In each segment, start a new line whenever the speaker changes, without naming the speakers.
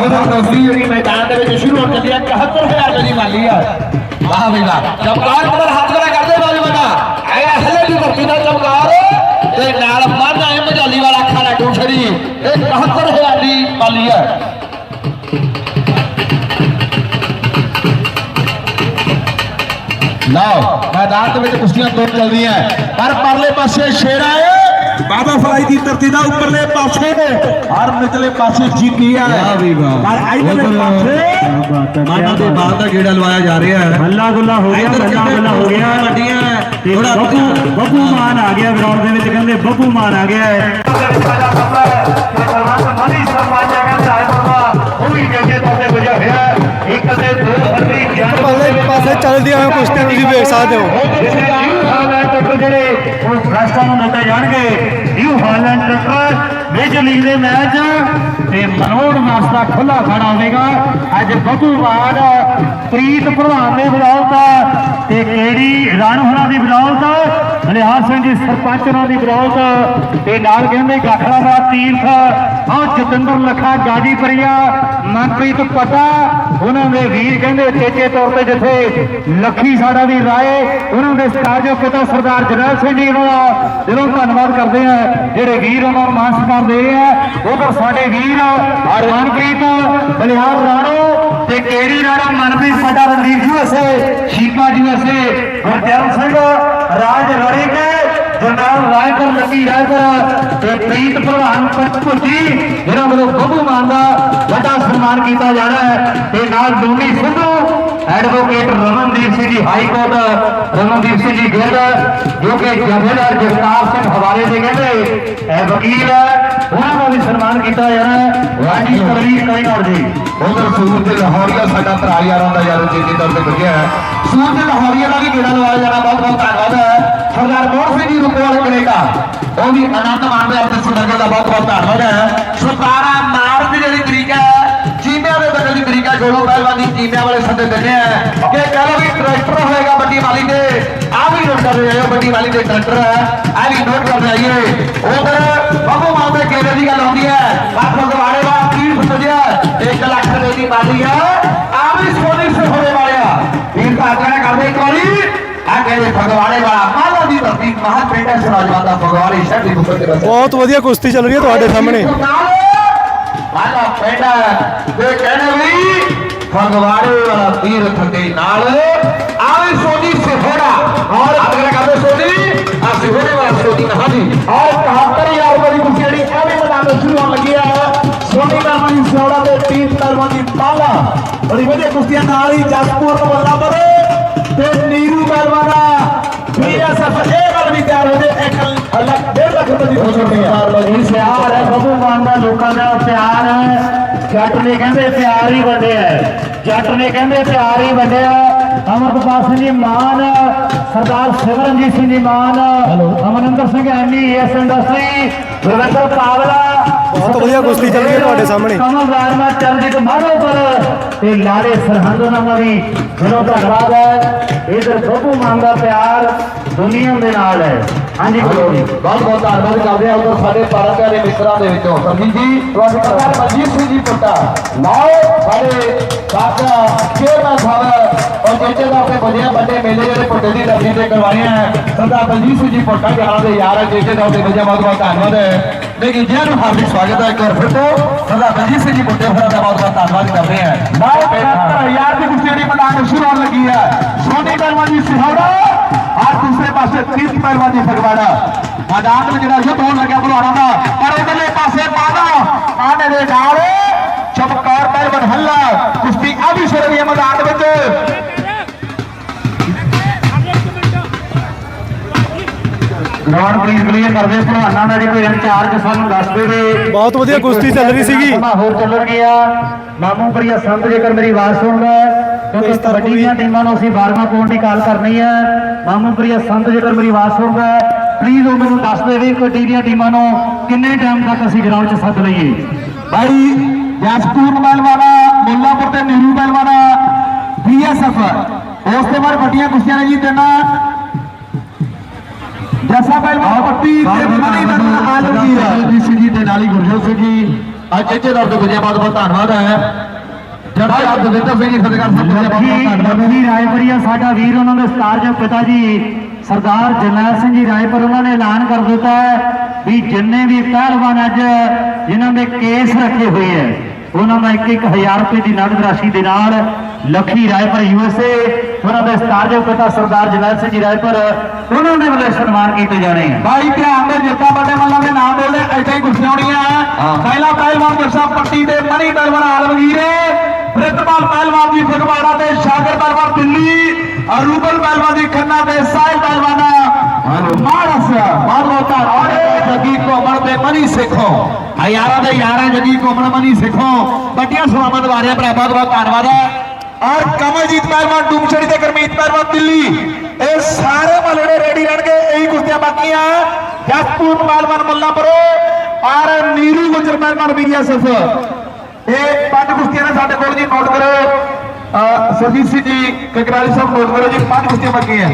ਉਹਦਾ ਕੁਸ਼ਤੀ ਜਿਹੜੀ ਮੈਦਾਨ ਦੇ ਵਿੱਚ ਸ਼ੁਰੂ ਹੋਣ ਚੱਲੀ ਆ 71000 ਰੁਪਏ ਦੀ ਮਾਲੀ ਆ। ਵਾਹ ਬਈ ਵਾਹ। ਚਮਕਾਰ ਕਦਰ ਹੱਥ ਬੜਾ ਕਰਦੇ ਬਾਜੀ ਬੰਦਾ। ਐ ਹਲੇ ਦੀ ਧਰਤੀ ਦਾ ਚਮਕਾਰ। ਤੇ ਨਾਲ ਮਨ ਐ ਮਜਾਲੀ ਵਾਲਾ ਖਾਣਾ ਟੂਛੜੀ ਇਹ 71000 ਦੀ ਮਾਲੀ ਆ। ਲਓ, ਮੈਦਾਨ ਦੇ ਵਿੱਚ ਕੁਸ਼ਤੀਆਂ ਦੋ ਚੱਲਦੀਆਂ। ਪਰ ਪਰਲੇ ਪਾਸੇ ਸ਼ੇਰ ਆਏ।
ਬਾਬਾ ਫਲਾਈ ਦੀ ਧਰਤੀ ਦਾ ਉੱਪਰਲੇ ਪਾਸੇ ਹਰ ਨਿਚਲੇ ਪਾਸੇ ਜੀਤੀ ਹੈ।
ਵਾਹ ਵੀ ਵਾਹ।
ਪਰ ਇਧਰਲੇ ਪਾਸੇ
ਮਾਨਾ ਦੇ ਬਾਲ ਦਾ ਗੇੜਾ ਲਵਾਇਆ ਜਾ ਰਿਹਾ ਹੈ।
ਹੱਲਾ ਗੁੱਲਾ ਹੋ ਗਿਆ ਹੱਲਾ ਗੁੱਲਾ ਹੋ ਗਿਆ।
ਵੱਡੀਆਂ
ਤੇ
ਥੋੜਾ
ਬੱਬੂ ਬੱਬੂ ਮਾਨ ਆ ਗਿਆ ਗਰਾਊਂਡ ਦੇ ਵਿੱਚ ਕਹਿੰਦੇ ਬੱਬੂ ਮਾਨ ਆ ਗਿਆ ਹੈ।
ਪਰਲੇ ਪਾਸੇ ਚੱਲਦੀਆਂ ਹੋਈਆਂ ਕੁਸ਼ਤੀਆਂ ਤੁਸੀਂ ਵੇਖ ਸਕਦੇ ਹੋ।
ਜਿਹੜੇ ਉਹ ਰਾਸ਼ਟਰਾਂ ਨੂੰ ਦਿੱਤੇ ਜਾਣਗੇ ਨਿਊ ਹਾਲੈਂਡ ਟੱਕਰ ਮੇਜਰ ਲੀਗ ਦੇ ਮੈਚ ਤੇ ਮਨੋੜ ਮਾਸ ਦਾ ਖੁੱਲਾ ਖੜਾ ਹੋਵੇਗਾ। ਅੱਜ ਬੱਬੂ ਮਾਨ ਪ੍ਰੀਤ ਪ੍ਰਧਾਨ ਦੇ ਵਿਰੋਧ ਤੇ ਕਿਹੜੀ ਰਾਣੂ ਹੋਣਾ ਦੀ ਬਦੌਲਤ? ਨਿਹਾਲ ਸਿੰਘ ਜੀ, ਸਰਪੰਚ ਹੋਣਾ ਦੀ ਵਿਰੋਧ, ਤੇ ਨਾਲ ਕਹਿੰਦੇ ਗਾਖੜਾ ਤੀਰਥ ਆਹ ਜਤਿੰਦਰ ਲੱਖਾ ਗਾਜੀਪੁਰੀਆ ਮਨਪ੍ਰੀਤ ਪਟਾ, ਉਹਨਾਂ ਦੇ ਵੀਰ ਕਹਿੰਦੇ ਚੇਚੇ ਤੌਰ ਤੇ ਜਿੱਥੇ ਲੱਖੀ ਸਾਡਾ ਵੀ ਰਾਏ, ਉਹਨਾਂ ਦੇ ਸਟਾਜੋ ਪਿਤਾ ਸਰਦਾਰ ਜਰਨੈਲ ਸਿੰਘ ਜੀ ਉਹਨਾਂ ਦਾ ਦਿਲੋਂ ਧੰਨਵਾਦ ਕਰਦੇ ਆ, ਜਿਹੜੇ ਵੀਰ ਉਹਨਾਂ ਨੂੰ ਮਾਨ ਸਨਮਾਨ ਦੇ ਰਹੇ ਆ, ਉਧਰ ਸਾਡੇ ਵੀਰ ਮਨਪ੍ਰੀਤ ਬਲਿਹਾਰ ਰਾਣੋ ਤੇ ਕਿਹੜੀ ਰਾਣਾ ਮਨਪ੍ਰੀਤ ਸਾਡਾ ਰਣਦੀਪ ਜੀ ਵਸੇ। ਸ਼ੀਪਾ ਜੀ ਵਸੇ। ਗੁਰਦਿਆਲ ਸਿੰਘ ਰਾਜ ਰੜੇ ਕੇ ਜਨਰਲ ਰਾਏਕਰ ਲੱਗੀ ਰਾਏਕਰ ਤੇ ਪ੍ਰੀਤ ਪ੍ਰਧਾਨ ਭੁੱਜੀ ਜਿਹੜਾ ਵੱਲੋਂ ਬੱਬੂ ਮਾਨ ਦਾ ਵੱਡਾ ਸਨਮਾਨ ਕੀਤਾ ਜਾਣਾ ਹੈ। ਤੇ ਨਾਲ ਦੋਨੀ Sidhu advocate Ramandeep Singh ji high court Ramandeep Singh ਜੀ ਗਿੱਲ ਜੋ ਕਿ ਜਥੇਦਾਰ ਜਗਤਾਰ ਸਿੰਘ ਹਵਾਲੇ ਦੇ ਕਹਿੰਦੇ ਇਹ ਵਕੀਲ ਉਹਨਾਂ ਦਾ ਵੀ ਸਨਮਾਨ ਕੀਤਾ ਜਾਣਾ ਰਾਜੀ ਤਲਵੀਰ ਕਾਇਨਾਰ ਜੀ।
ਉਧਰ ਸੂਰ ਤੇ ਲਾਹੌਰੀਆ ਸਾਡਾ ਭਰਾ ਯਾਰਾਂ ਦਾ ਯਾਰ ਚੇਤੇ ਤੌਰ ਤੇ ਲੱਗਿਆ ਹੈ। ਸੂਰ ਤੇ ਲਾਹੌਰੀਆ ਦਾ ਵੀ ਗੇੜਾ ਲਵਾਇਆ ਜਾਣਾ ਬਹੁਤ ਬਹੁਤ ਧੰਨਵਾਦ ਹੈ। ਸਰਦਾਰ ਮੋਹਨ ਸਿੰਘ ਜੀ ਰੁਕੇ ਵਾਲੇ ਕਨੇਡਾ ਉਹ ਵੀ ਆਨੰਦ ਮਾਣਦੇ ਆਪਣੇ ਸੁਣਨ ਦਾ ਬਹੁਤ ਬਹੁਤ ਧੰਨਵਾਦ ਹੈ। ਸੁਤਾਰਾ ਮਾਰ ਦੀ ਜਿਹੜੀ ਜੋੜੋ ਪਹਿਲਵਾਨ ਦੀ ਚੀਮਿਆਂ ਵਾਲੇ ਸੱਦੇ ਦਿੰਦੇ ਆ। ਕਿ ਕਹ ਲੋ ਵੀ ਟਰੈਕਟਰ ਹੋਏਗਾ ਵੱਡੀ ਵਾਲੀ ਦੇ ਆ ਵੀ ਨੋਟ ਕਰ ਹੋ ਵੱਡੀ ਵਾਲੀ ਦੇ ਟਰੈਕਟਰ ਹੈ ਆ ਵੀ ਨੋਟ ਕਰ ਜਾਈਏ ਉਧਰ ਬਾਬੂ ਮਾਂ ਦੇ ਕੇਲੇ ਦੀ ਗੱਲ ਆਉਂਦੀ ਹੈ ਬਾਤ ਭਗਵਾਨੇ ਦਾ ਕੀ ਸਜਿਆ 1 ਲੱਖ ਰੁਪਏ ਦੀ ਮਾਲੀ ਆ। ਆ ਵੀ ਸੋਨੀ ਸੇ ਹੋਣੇ ਵਾਲਿਆ ਵੀਰ ਦਾ ਆਗਿਆ ਕਰਦੇ ਇੱਕ ਵਾਰੀ। ਆ ਕਹਿੰਦੇ ਭਗਵਾਨੇ ਵਾਲਾ ਮਾਲਾ ਦੀ ਧਰਤੀ ਮਹਾ ਪਿੰਡਾ ਸਰਾਜਵਾਨ ਦਾ ਭਗਵਾਨੇ ਸ਼ਹਿਰ ਦੀ ਵਿੱਚ
ਬਹੁਤ ਵਧੀਆ ਕੁਸ਼ਤੀ ਚੱਲ ਰਹੀ ਹੈ ਤੁਹਾਡੇ ਸਾਹਮਣੇ।
ਮਾਲਾ ਪਿੰਡਾ ਤੇ ਕਹਿੰਦੇ ਵੀ ਭਗਵਾਨੇ ਵਾਲਾ ਤੀਰਥ ਦੇ ਨਾਲ ਆਵੇ ਸੋਨੀ ਸਿਹੋੜਾ। ਔਰ ਅਗਰ ਕਰਦੇ ਸੋਨੀ। ਆ ਸਿਹੋੜੇ ਵਾਲਾ ਸੋਨੀ ਨਾ ਜੀ ਔਰ 71000 ਰੁਪਏ ਦੀ ਕੁਸ਼ਤੀ ਜਿਹੜੀ ਇਹ ਵੀ ਮੈਦਾਨ ਵਿੱਚ ਸ਼ੁਰੂ ਹੋਣ ਲੱਗੀ ਹੈ ਸੋਨੀ ਕਰਮਾਨੀ ਸਿਹੋੜਾ ਦੇ ਤੀਰ ਕਰਮਾਨੀ ਪਾਲਾ। ਬੜੀ ਵਧੀਆ ਕੁਸ਼ਤੀਆਂ ਨਾਲ ਹੀ ਜਸਪੂਰ ਤੋਂ ਬੱਲਾਪੁਰ ਤੇ ਨੀਰੂ ਪਹਿਲਵਾਨਾ ਬੀਐਸਐਫ ਇਹ ਗੱਲ ਵੀ ਤਿਆਰ ਹੋ ਜੇ।
ਪਿਆਰ ਹੈ ਬੱਬੂ ਮਾਨ ਦਾ ਲੋਕਾਂ ਦਾ ਪਿਆਰ ਹੈ। ਜੱਟ ਨੇ ਕਹਿੰਦੇ ਪਿਆਰ ਹੀ ਵੰਡਿਆ। ਜੱਟ ਨੇ ਕਹਿੰਦੇ ਪਿਆਰ ਹੀ ਵੰਡਿਆ ਅਮਰਪਾਲ ਸਿੰਘ ਜੀ ਮਾਨ Sardar Simranjeet Singh ji Mann Amarinder Singh M E S industry Gurvinder Pawla
ਬਹੁਤ ਵਧੀਆ ਕੁਸ਼ਤੀ ਚੱਲ ਰਹੀ ਹੈ ਤੁਹਾਡੇ ਸਾਹਮਣੇ।
ਕਮਲ ਰਾਜਮਾ ਚਰਨਜੀਤ ਮਾਨੋ ਪਰ ਤੇ ਲਾਲੇ ਸਰਹੰਦ ਉਹਨਾਂ ਦੀ ਦਿਲੋਂ ਧੰਨਵਾਦ ਹੈ। ਇਧਰ ਬੱਬੂ ਮਾਨ ਦਾ ਪਿਆਰ ਦੁਨੀਆ ਦੇ ਨਾਲ ਹੈ। ਹਾਂਜੀ ਜੀ
ਬਹੁਤ ਬਹੁਤ ਧੰਨਵਾਦ ਕਰਦੇ ਹਾਂ ਉਧਰ ਸਾਡੇ ਭਾਰਤ ਪਿਆਰੇ ਮਿੱਤਰਾਂ ਦੇ ਵਿੱਚੋਂ। ਸਰਜੀਤ ਜੀ ਤੁਹਾਡੇ ਮਨਜੀਤ ਸਿੰਘ ਜੀ ਪੁੱਟਾ ਨਾਓ ਸਾਡੇ ਸਾਥਾ ਚੇਅਰਮੈਨ ਸਾਹਿਬ ਔਰ ਜਿੱਤੇ ਦਾ ਆਪਣੇ ਵਧੀਆ ਵੱਡੇ ਮੇਲੇ ਜਿਹੜੇ ਪੁੱਟੇ ਦੀ ਧਰਤੀ ਤੇ ਕਰਵਾਏ ਹੈ ਸਰਦਾਰ ਮਨਜੀਤ ਸਿੰਘ ਜੀ ਪੁੱਟਾ ਜਹਾਂ ਦੇ ਯਾਰ ਹੈ ਜਿੱਤੇ ਦਾ ਉਹਦੇ ਵਜਾ ਬਹੁਤ ਬਹੁਤ ਧੰਨਵਾਦ ਹੈ। ਲੇਕਿਨ ਜਿਹਨਾਂ ਨੂੰ ਹਾਰਦਿਕ ਸਵਾਗਤ ਹੈ ਇੱਕ ਵਾਰ ਫਿਰ ਤੋਂ। ਸਰਦਾਰ ਮਨਜੀਤ ਸਿੰਘ ਜੀ ਪੁੱਟੇ ਹੋਰਾਂ ਦਾ ਬਹੁਤ ਬਹੁਤ ਧੰਨਵਾਦ ਕਰਦੇ ਹਾਂ। ਨਾਓ ਯਾਰ ਦੀ ਕੁਸ਼ਤੀ ਜਿਹੜੀ ਮੈਦਾਨ ਸ਼ੁਰੂ ਹੋਣ ਲੱਗੀ ਹੈ। ਸੋਨੀ ਸਿਹੌੜਾ। ਔਰ ਦੂਸਰੇ ਪਾਸੇ ਤੀਰਥ ਪਹਿਲਵਾਨ ਦੀ ਫਗਵਾੜਾ। ਮੈਦਾਨ ਵਿੱਚ ਜਿਹੜਾ ਯੁੱਧ ਹੋਣ ਲੱਗਿਆ ਭਲਵਾਨਾਂ ਦਾ। ਪਰ ਇਧਰਲੇ ਪਾਸੇ ਪਾਦਾ ਆਨੇ ਦੇ ਨਾਲ ਚਮਕਾਰ ਪਹਿਲਵਾਨ ਹੱਲਾ ਕੁਸ਼ਤੀ ਆ ਵੀ ਸ਼ੁਰੂ ਹੋਈ ਹੈ ਮੈਦਾਨ ਵਿੱਚ
ਗਰਾਊਂਡ ਪਲੀਜ਼ ਕਲੀਅਰ ਕਰਦੇ ਭਲਵਾਨਾਂ ਦਾ ਜੇ ਕੋਈ ਇੰਚਾਰਜ ਸਾਨੂੰ ਦੱਸ ਦੇਵੇ।
ਬਹੁਤ ਵਧੀਆ ਕੁਸ਼ਤੀ ਚੱਲ ਰਹੀ ਸੀਗੀ।
ਹੋਰ ਚੱਲ ਗਿਆ। ਮਾਮੂ ਪ੍ਰਿਆ ਸੰਤ ਜੇਕਰ ਮੇਰੀ ਆਵਾਜ਼ ਸੁਣਦਾ ਕਿਉਂਕਿ ਕਬੱਡੀ ਦੀਆਂ ਟੀਮਾਂ ਨੂੰ ਅਸੀਂ 12ਵਾਂ ਪਾਉਣ ਦੀ ਕਾਲ ਕਰਨੀ ਹੈ ਮਾਮੂ ਪ੍ਰਿਆ ਸੰਤ ਜੇਕਰ ਮੇਰੀ ਆਵਾਜ਼ ਸੁਣਦਾ ਹੈ, ਪਲੀਜ਼ ਉਹ ਮੈਨੂੰ ਦੱਸ ਦੇਵੇ ਕਬੱਡੀ ਦੀਆਂ ਟੀਮਾਂ ਨੂੰ ਕਿੰਨੇ ਟਾਈਮ ਤੱਕ ਅਸੀਂ ਗਰਾਊਂਡ 'ਚ ਸੱਦ ਲਈਏ
ਭਾਈ ਜਸਪੂਰ ਪਹਿਲਵਾਨਾ ਮੁੱਲਾਪੁਰ ਤੇ ਨੀਰੂ ਪਹਿਲਵਾਨਾ ਬੀਐਸਐਫ ਉਸ ਤੋਂ ਬਾਅਦ ਵੱਡੀਆਂ ਕੁਸ਼ਤੀਆਂ ਨੇ ਜੀ ਤਿੰਨ ਜੱਸਾ ਪਹਿਲਵਾਨ ਪੱਟੀ ਤੇ ਮਨੀ ਦਾ ਆਲਮਗੀਰ ਜੀ ਜੀ ਤੇ ਨਾਲੀ ਗੁਰਜੋਤ ਸਿੰਘ ਜੀ ਅੱਜ ਇੱਥੇ ਦਰਦ ਗੁਜਿਆ ਬਹੁਤ ਬਹੁਤ ਧੰਨਵਾਦ ਹੈ ਜਰਦਾ ਦਵਿੰਦਰ ਸਿੰਘ ਜੀ ਫਤਿਹਗੜ੍ਹ ਸਾਹਿਬ ਗੁਜਿਆ ਬਹੁਤ ਬਹੁਤ ਧੰਨਵਾਦ
ਲੱਖੀ ਰਾਏਪੁਰੀਆ ਸਾਡਾ ਵੀਰ ਉਹਨਾਂ ਦੇ ਸਤਾਰਜੋਗ ਪਿਤਾ ਜੀ ਸਰਦਾਰ ਜਰਨੈਲ ਸਿੰਘ ਜੀ ਰਾਏਪੁਰ ਉਹਨਾਂ ਨੇ ਐਲਾਨ ਕਰ ਦਿੱਤਾ ਹੈ ਵੀ ਜਿੰਨੇ ਵੀ ਪਹਿਲਵਾਨ ਅੱਜ ਜਿਨ੍ਹਾਂ ਦੇ ਕੇਸ ਰੱਖੇ ਹੋਏ ਹੈ ਉਹਨਾਂ ਦਾ ਇੱਕ ਇੱਕ ਹਜ਼ਾਰ ਰੁਪਏ ਦੀ ਨਗਦ ਰਾਸ਼ੀ ਦੇ ਨਾਲ ਲੱਖੀ ਰਾਏਪੁਰ ਯੂਐਸਏ ਉਹਨਾਂ ਦੇ ਸਤਾਰਜੋਗ ਪਿਤਾ ਸਰਦਾਰ ਜਰਨੈਲ ਸਿੰਘ ਜੀ ਰਾਏਪੁਰ ਉਹਨਾਂ ਦੇ ਵੱਲੋਂ ਸਨਮਾਨ ਕੀਤੇ ਜਾਣੇ ਹੈ
ਭਾਈ ਧਿਆਨ ਦੇ ਜਿੱਤਾ ਵੱਡੇ ਮੱਲਾਂ ਦੇ ਨਾਮ ਬੋਲਦੇ ਐਦਾਂ ਹੀ ਕੁਰਸੀਆਂ ਹੋਣੀਆਂ ਪਹਿਲਾ ਪਹਿਲਵਾਨ ਗੁਰਸਾ ਪੱਟੀ ਤੇ ਮਣੀ ਪਹਿਲਵਾਨ ਆਲਮਗੀਰ। ਪ੍ਰਿਤਪਾਲ ਪਹਿਲਵਾਨ ਜੀ ਫਗਵਾੜਾ ਤੇ ਸ਼ਾਗਰ ਪਹਿਲਵਾਨ ਦਿੱਲੀ, ਅਰੂਬਲ ਪਹਿਲਵਾਨ ਜੀ ਖੰਨਾ ਤੇ ਸਾਹਿਲ ਪਹਿਲਵਾਨ ਮਾਰਸ ਬਹੁਤ ਬਹੁਤ ਧੰਨਵਾਦ ਜੱਗੀ ਤੇ ਮਨੀ ਸਿੱਖੋ। ਆ ਯਾਰਾਂ ਦੇ ਯਾਰਾਂ ਜੱਗੀ ਕੋਮਲ ਮਨੀ ਸਿੱਖੋ। ਵੱਡੀਆਂ ਸਵਾਮਾਂ ਦਵਾਰਿਆ ਭਰਾ, ਬਹੁਤ ਬਹੁਤ ਧੰਨਵਾਦ ਹੈ। ਔਰ ਕਮਲਜੀਤ ਪਹਿਲਵਾਨ ਡੂਮਛੜੀ ਤੇ ਗਰਮੀਤ ਪਹਿਲਵਾਨ ਦਿੱਲੀ। ਇਹ ਸਾਰੇ ਮਲੜੇ ਰੈਡੀ ਰਹਿਣਗੇ, ਇਹੀ ਕੁਸ਼ਤੀਆਂ ਬਾਕੀਆਂ। ਜਸਪੂਰ ਪਹਿਲਵਾਨ ਮੁੱਲਾਪੁਰ, ਔਰ ਨੀਰੂ ਗੁਜਰ ਪਹਿਲਵਾਨ ਬੀਐਸਐਫ ਇਹ ਪੰਜ ਕੁਸ਼ਤੀਆਂ ਨੇ ਸਾਡੇ ਕੋਲ ਜੀ, ਨੋਟ ਕਰੋ। ਅਹ ਸਰਜੀਤ ਸਿੰਘ ਜੀ, ਕਕਰਾਲੀ ਸਾਹਿਬ, ਨੋਟ ਕਰੋ ਜੀ, ਪੰਜ ਕੁਸ਼ਤੀਆਂ ਬਾਕੀਆਂ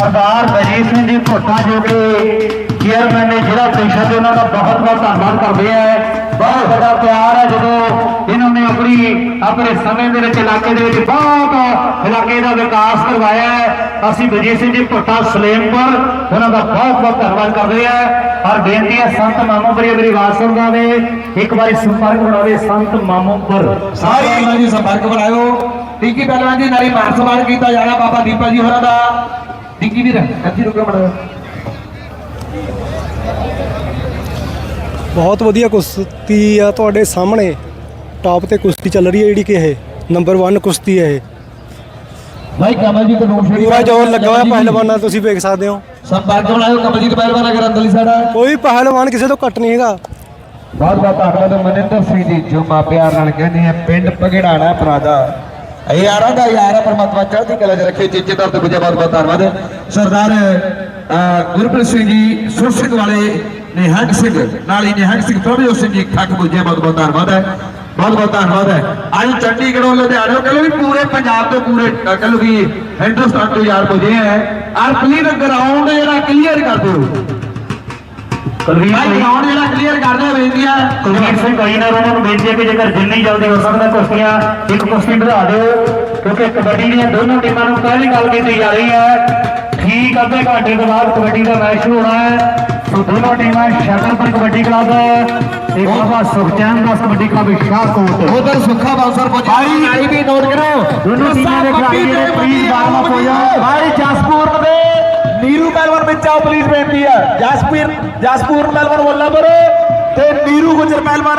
ਸਰਦਾਰ ਬਜੀਤ ਸਿੰਘ ਜੀ ਭੋਟਾ ਜੋ ਕਿ ਚੇਅਰਮੈਨ ਨੇ ਜਿਹੜਾ ਪ੍ਰੀਸ਼ਦ ਦੇ ਉਹਨਾਂ ਦਾ ਬਹੁਤ ਬਹੁਤ ਧੰਨਵਾਦ ਕਰਦੇ ਆ। ਬਹੁਤ ਵੱਡਾ ਪਿਆਰ ਹੈ ਜਦੋਂ ਇਹਨਾਂ ਨੇ ਆਪਣੀ, ਆਪਣੇ ਸਮੇਂ ਦੇ ਵਿੱਚ ਇਲਾਕੇ ਦੇ ਵਿੱਚ ਬਹੁਤ ਇਲਾਕੇ ਦਾ ਵਿਕਾਸ ਕਰਵਾਇਆ ਹੈ। ਅਸੀਂ ਬਜੀਤ ਸਿੰਘ ਜੀ ਭੋਟਾ ਸਲੇਮਪੁਰ ਉਹਨਾਂ ਦਾ ਬਹੁਤ ਬਹੁਤ ਧੰਨਵਾਦ ਕਰਦੇ ਆ ਔਰ ਬੇਨਤੀ ਹੈ ਸੰਤ ਮਾਮੂਪੁਰੀ ਮੇਰੀ ਆਵਾਜ਼ ਸੁਣਦਾ ਵੇ। ਇੱਕ ਵਾਰੀ ਸੰਪਰਕ ਬਣਾਵੇ ਸੰਤ ਮਾਮੂਪੁਰ
ਸਾਰੇ ਇਹਨਾਂ ਜੀ ਸੰਪਰਕ ਬਣਾਇਓ। ਟਿੱਕੀ ਪਹਿਲਵਾਨ ਜੀ, ਨਾਰੀ ਮਾਨ ਸਨਮਾਨ ਕੀਤਾ ਜਾਣਾ ਬਾਬਾ ਦੀਪਾ ਜੀ ਹੋਰਾਂ ਦਾ। ਟਿੱਕੀ ਵੀਰ, ਇੱਥੇ ਰੁਕੋ ਮੜਾ
ਬਹੁਤ ਵਧੀਆ ਕੁਸ਼ਤੀ ਆ ਤੁਹਾਡੇ ਸਾਹਮਣੇ। ਟਾਪ ਤੇ ਕੁਸ਼ਤੀ ਚੱਲ ਰਹੀ ਹੈ ਜਿਹੜੀ ਕਿ ਇਹ। ਨੰਬਰ 1 ਕੁਸ਼ਤੀ ਹੈ ਇਹ।
ਭਾਈ ਕਮਲਜੀਤ ਕਨੂਰ ਸ਼ੇਰੀ
ਪੂਰਾ ਜ਼ੋਰ ਲੱਗਾ ਹੋਇਆ ਪਹਿਲਵਾਨਾਂ ਤੁਸੀਂ ਵੇਖ ਸਕਦੇ ਹੋ।
ਸੰਪਰਕ ਬਣਾਇਓ ਕਮਲਜੀਤ ਪਹਿਲਵਾਨ ਅਗਰ ਅੰਦਰਲੀ ਸਾਈਡ ਹੈ
ਕੋਈ ਪਹਿਲਵਾਨ ਕਿਸੇ ਤੋਂ ਘੱਟ ਨਹੀਂ ਹੈਗਾ।
ਬਹੁਤ ਬਹੁਤ ਧੰਨਵਾਦ ਮਨਿੰਦਰ ਸਿੰਘ ਜੀ ਜੋ ਮਾ ਪਿਆਰ ਨਾਲ ਕਹਿੰਦੇ ਆ ਪਿੰਡ ਪਗੜਾਣਾ ਪਰਾਦਾ ਇਹ ਯਾਰਾਂ ਦਾ ਯਾਰ ਹੈ ਪਰਮਾਤਮਾ ਚੜ੍ਹਦੀ ਕਲਾ 'ਚ ਰੱਖੇ ਚੀਚੇ ਦਰ ਤੇ ਗੁਜੇ ਬਹੁਤ ਬਹੁਤ ਧੰਨਵਾਦ। ਸਰਦਾਰ ਗੁਰਪ੍ਰੀਤ ਸਿੰਘ ਜੀ ਸੁਰਸਿੰਘ ਵਾਲੇ ਨਿਹੰਗ ਸਿੰਘ ਨਾਲ ਹੀ ਨਿਹੰਗ ਸਿੰਘ ਪ੍ਰਭਜੋਤ ਸਿੰਘ ਜੀ ਖੱਕ ਗੁਜੇ ਬਹੁਤ ਬਹੁਤ ਧੰਨਵਾਦ ਹੈ ਬਹੁਤ ਬਹੁਤ ਧੰਨਵਾਦ ਹੈ। ਅੱਜ ਚੰਡੀਗੜ੍ਹੋਂ ਲੁਧਿਆਣੋਂ ਕਹਿੰਦੇ ਵੀ ਪੂਰੇ ਪੰਜਾਬ ਤੋਂ ਪੂਰੇ ਕਹਿੰਦੇ ਵੀ ਹਿੰਦੁਸਤਾਨ ਤੋਂ ਯਾਰ ਪੁੱਜੇ ਹੈ। ਆਰ ਕਲੀਅਰ ਗਰਾਊਂਡ ਜਿਹੜਾ ਕਲੀਅਰ ਕਰ ਦਿਓ।
ਕੁਲਵੀਰ
ਭਾਈ
ਸਿੰਘ
ਗਰਾਊਂਡ ਜਿਹੜਾ ਕਲੀਅਰ ਕਰ ਦਿਓ ਬੇਨਤੀ ਹੈ
ਕੁਲਵੀਰ ਸਿੰਘ ਭਾਈ ਨਾਲ ਉਹਨਾਂ ਨੂੰ ਬੇਨਤੀ ਹੈ ਕਿ ਜੇਕਰ ਜਿੰਨੀ ਜਲਦੀ ਹੋ ਸਕਦਾ ਕੁਸ਼ਤੀਆਂ ਇੱਕ ਕੁਸ਼ਤੀ ਵਧਾ ਦਿਓ ਕਿਉਂਕਿ ਕਬੱਡੀ ਦੀਆਂ ਦੋਨੋਂ ਟੀਮਾਂ ਨੂੰ ਪਹਿਲੀ ਗੱਲ ਕੀਤੀ ਜਾ ਰਹੀ ਹੈ। ਠੀਕ ਅੱਧੇ ਘੰਟੇ ਤੋਂ ਬਾਅਦ ਕਬੱਡੀ ਦਾ ਮੈਚ ਸ਼ੁਰੂ ਹੋਣਾ ਹੈ। ਸੋ ਦੋਨੋਂ ਟੀਮਾਂ ਸ਼ਕਰਪੁਰ ਕਬੱਡੀ ਕਲੱਬ ਤੇ ਬਾਬਾ ਸੁਖਚੈਨ ਦਾਸ ਕਬੱਡੀ ਕਲੱਬ ਸ਼ਾਹਕੋਟ
ਉਧਰ ਸੁੱਖਾ ਬਾਂਸਰ ਪਹੁੰਚ ਭਾਈ ਨਾਈ ਵੀ ਨੋਟ ਕਰੋ।
ਦੋਨੋਂ ਟੀਮਾਂ ਦੇ ਖਿਡਾਰੀ ਜਿਹੜੇ ਪਲੀਜ਼ ਹੋ ਜਾਓ
ਭਾਈ ਜਸਪੂਰ ਦੇ। ਨੀਰੂ ਪਹਿਲਵਾਨ ਵਿੱਚ ਆਓ ਪਲੀਜ਼ ਬੇਨਤੀ ਹੈ। ਜਸਪੂਰ ਜਸਪੂਰ ਪਹਿਲਵਾਨ ਵੱਲਾਪੁਰ ਤੇ ਨੀਰੂ ਗੁਜਰ ਪਹਿਲਵਾਨ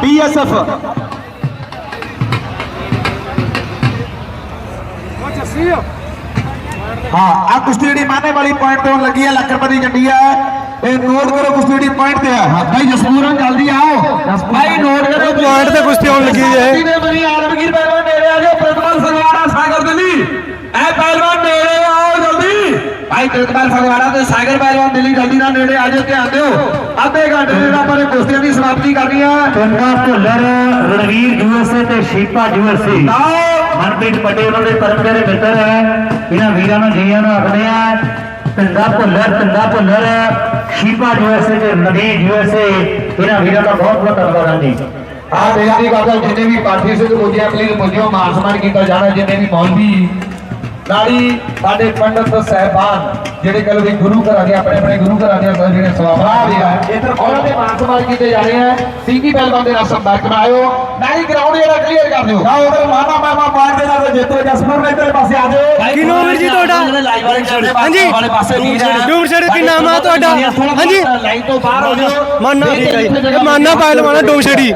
ਪੀਐਸਐਫ ਹਾਂ ਆ ਕੁਸ਼ਤੀ ਜਿਹੜੀ ਮਾਨੇ ਵਾਲੀ ਪੁਆਇੰਟ ਤੇ ਲੱਗੀ ਹੈ ਲੱਖ ਰੁਪਏ ਦੀ ਗੱਡੀ ਹੈ ਇਹ ਨੋਟ ਕਰੋ ਕੁਸ਼ਤੀ ਜਿਹੜੀ ਪੁਆਇੰਟ ਤੇ ਹੈ ਭਾਈ ਜਸਪੂਰ ਜਲਦੀ ਆਓ। ਭਾਈ ਨੋਟ ਕਰੋ
ਪੁਆਇੰਟ ਤੇ ਕੁਸ਼ਤੀ ਹੋਣ ਲੱਗੀ ਹੈ। ਇਹ।
ਨੇ ਬਣੀ ਆਲਮਗੀਰ ਪਹਿਲਵਾਨ ਨੇੜੇ ਆ ਜਾਓ ਪ੍ਰਤਪਾਲ ਫਗਵਾੜਾ ਸਾਗਰ ਦਿੱਲੀ ਇਹ ਪਹਿਲਵਾਨ ਨੇੜੇ ਆਓ ਜਲਦੀ। ਭਾਈ ਪ੍ਰਤਪਾਲ ਫਗਵਾੜਾ ਤੇ ਸਾਗਰ ਪਹਿਲਵਾਨ ਦਿੱਲੀ ਜਲਦੀ ਨਾਲ ਨੇੜੇ ਆ ਜਾਓ ਧਿਆਨ ਦਿਓ। ਅੱਧੇ ਘੰਟੇ ਦੇ ਨਾਲ ਆਪਾਂ ਨੇ ਕੁਸ਼ਤੀਆਂ ਦੀ ਸਮਾਪਤੀ ਕਰਨੀ ਆ।
ਚੰਗਾ ਭੁੱਲਰ ਰਣਵੀਰ ਯੂਐਸਏ ਤੇ ਸ਼ੀਪਾ ਯੂਐਸਏ ਮਨਪ੍ਰੀਤ ਪਟੇਲ ਉਹਨਾਂ ਦੇ ਪਰਮ ਪਿਆਰੇ ਮਿੱਤਰ ਹੈ। ਇਹਨਾਂ ਵੀਰਾਂ ਨੂੰ ਜੀਆਂ ਨੂੰ ਆਖਦੇ ਆ ਪਿੰਡਾ ਭੁੱਲਰ ਪਿੰਡਾ ਭੁੱਲਰ, ਸ਼ੀਪਾ ਯੂਐਸਏ ਤੇ ਨਦੀਰ ਯੂਐਸਏ ਇਹਨਾਂ ਵੀਰਾਂ ਦਾ ਬਹੁਤ ਬਹੁਤ ਧੰਨਵਾਦ ਹੈ ਜੀ।
ਆ ਬੇਨਤੀ ਕਰਦਾ ਜਿੰਨੇ ਵੀ ਪਾਠੀ ਸਿੰਘ ਪੁੱਜਿਆ ਪਲੀਜ਼ ਪੁੱਜਿਓ ਮਾਨ ਸਨਮਾਨ ਕੀਤਾ ਜਾਣਾ, ਜਿੰਨੇ ਵੀ ਮੌਲਵੀ ਨਾਲੀ ਸਾਡੇ ਪੰਡਤ ਸਾਹਿਬਾਨ ਜਿਹੜੇ ਕੱਲ ਵੀ ਗੁਰੂ ਘਰਾਂ ਦੇ ਆਪਣੇ ਆਪਣੇ ਗੁਰੂ ਘਰਾਂ ਦੇ ਜਿਹੜੇ ਸਵਾਮਾ ਦੇ ਆ ਇਧਰ ਉਹਨਾਂ ਦੇ ਮਾਨ ਸਨਮਾਨ ਕੀਤੇ ਜਾ ਰਹੇ ਆ। ਸੀਗੀ ਪਹਿਲਵਾਨ ਦੇ ਨਾਲ ਸੰਪਰਕ ਬਣਾਇਓ। ਨਾਲੀ ਗਰਾਊਂਡ ਜਿਹੜਾ ਕਲੀਅਰ ਕਰ ਦਿਓ। ਆ ਉਧਰ ਮਾਮਾ ਮਾਮਾ ਪਾਰ ਦੇ ਨਾਲ ਜੇਤੂ ਜਸਪੁਰ ਨੇ ਇਧਰ ਪਾਸੇ ਆ ਜਾਓ।
ਕੀ ਨਾਮ ਹੈ ਜੀ ਤੁਹਾਡਾ? ਹਾਂਜੀ।
ਵਾਲੇ ਪਾਸੇ ਵੀਰ
ਕੀ ਨਾਮ ਆ ਤੁਹਾਡਾ? ਹਾਂਜੀ।
ਲਾਈਨ ਤੋਂ ਬਾਹਰ ਹੋ ਜਾਓ।
ਮਾਨਾ ਮਾਨਾ ਪਹਿਲਵਾਨ ਡੋਮਛੜੀ